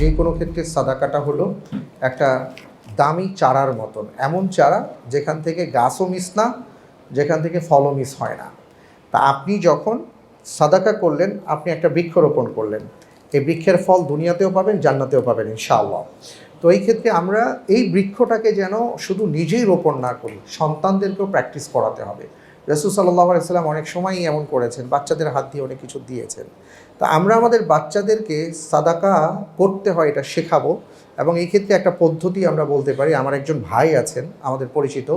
যে কোনো ক্ষেত্রে সাদাকাটা হলো একটা দামি চারার মতন, এমন চারা যেখান থেকে গাছও মিস না, যেখান থেকে ফলও মিস হয় না। তা আপনি যখন সাদাকা করলেন, আপনি একটা বৃক্ষরোপণ করলেন। এই বৃক্ষের ফল দুনিয়াতেও পাবেন, জান্নাতেও পাবেন, ইনশাআল্লাহ। তো এই ক্ষেত্রে আমরা এই বৃক্ষটাকে যেন শুধু নিজেই রোপণ না করি, সন্তানদেরকেও প্র্যাকটিস করাতে হবে। রসুল সাল্লাহ আলাইসাল্লাম অনেক সময়ই এমন করেছেন, বাচ্চাদের হাত দিয়ে অনেক কিছু দিয়েছেন। তা আমরা আমাদের বাচ্চাদেরকে সাদাকা করতে হয় এটা শেখাবো এবং এই ক্ষেত্রে একটা পদ্ধতি আমরা বলতে পারি। আমার একজন ভাই আছেন, আমাদের পরিচিত,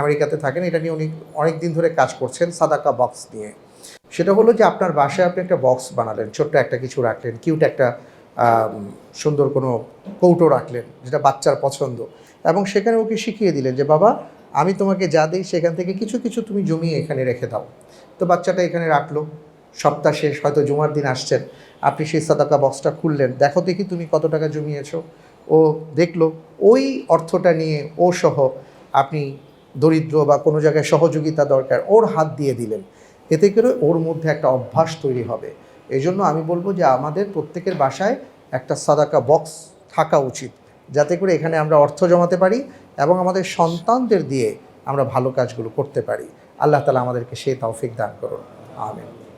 আমেরিকাতে থাকেন, এটা নিয়ে উনি অনেক দিন ধরে কাজ করছেন সাদাকা বক্স নিয়ে। সেটা হলো যে আপনার বাসায় আপনি একটা বক্স বানালেন, ছোট্ট একটা কিছু রাখলেন, কিউট একটা সুন্দর কোনো কৌটো রাখলেন, যেটা বাচ্চার পছন্দ। এবং সেখানে ওকে শিখিয়ে দিলেন যে, বাবা আমি তোমাকে যা দিই সেখান থেকে কিছু কিছু তুমি জমিয়ে এখানে রেখে দাও। তো বাচ্চাটা এখানে রাখল। সপ্তাহ শেষ, হয়তো জুমার দিন আসছেন আপনি সেই সাদাকা বক্সটা খুললেন। দেখো দেখি তুমি কত টাকা জমিয়েছ। ও দেখল, ওই অর্থটা নিয়ে ও সহ আপনি দরিদ্র বা কোনো জায়গায় সহযোগিতা দরকার, ওর হাত দিয়ে দিলেন। এতে করে ওর মধ্যে একটা অভ্যাস তৈরি হবে। এই জন্য আমি বলব যে আমাদের প্রত্যেকের বাসায় একটা সাদাকা বক্স থাকা উচিত। যাতে করে এখানে আমরা অর্থ জমাতে পারি এবং আমাদের সন্তানদের দিয়ে আমরা ভালো কাজগুলো করতে পারি। আল্লাহ তালা আমাদেরকে সে তৌফিক দান করুন। আমিন।